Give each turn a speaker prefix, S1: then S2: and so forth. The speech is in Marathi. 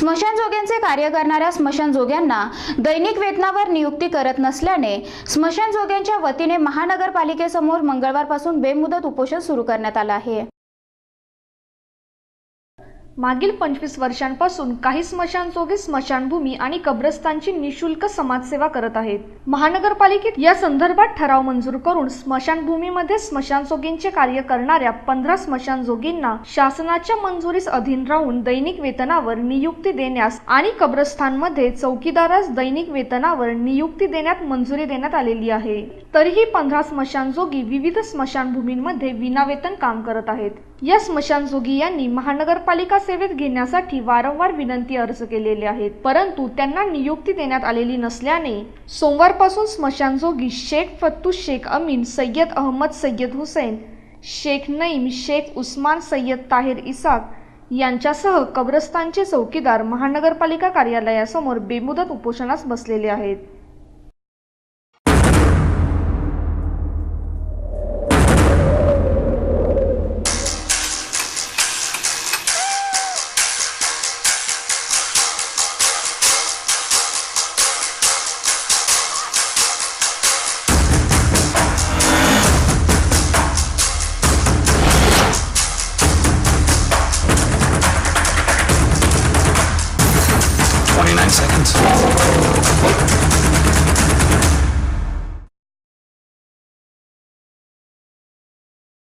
S1: स्मशानजोग्यांचे कार्य करणाऱ्या स्मशानजोग्यांना दैनिक वेतनावर नियुक्ती करत नसल्याने स्मशानजोग्यांच्या वतीने महानगरपालिकेसमोर मंगळवारपासून बेमुदत उपोषण सुरू करण्यात आलं आहे.
S2: मागील पंचवीस वर्षांपासून काही स्मशानचोगे स्मशानभूमी आणि कब्रस्तानची निशुल्क समाजसेवा करत आहेत. महानगरपालिकेत या संदर्भात ठराव मंजूर करून स्मशानभूमीमध्ये स्मशानचोगींचे कार्य करणाऱ्या पंधरा स्मशानजोगींना शासनाच्या मंजुरीस अधीन राहून दैनिक वेतनावर नियुक्ती देण्यास आणि कब्रस्थानमध्ये चौकीदारास दैनिक वेतनावर नियुक्ती देण्यात मंजुरी देण्यात आलेली आहे. तरीही पंधरा स्मशानजोगी विविध स्मशानभूमींमध्ये विनावेतन काम करत आहेत. या स्मशानजोगी यांनी महानगरपालिका सेवेत घेण्यासाठी वारंवार विनंती अर्ज केलेले आहेत. परंतु त्यांना नियुक्ती देण्यात आलेली नसल्याने सोमवारपासून स्मशानजोगी शेख फत्तू शेख अमीन सय्यद अहमद सय्यद हुसैन शेख नईम शेख उस्मान सय्यद ताहिर इसाक यांच्यासह कब्रस्तानचे चौकीदार महानगरपालिका कार्यालयासमोर बेमुदत उपोषणास बसलेले आहेत.
S3: seconds.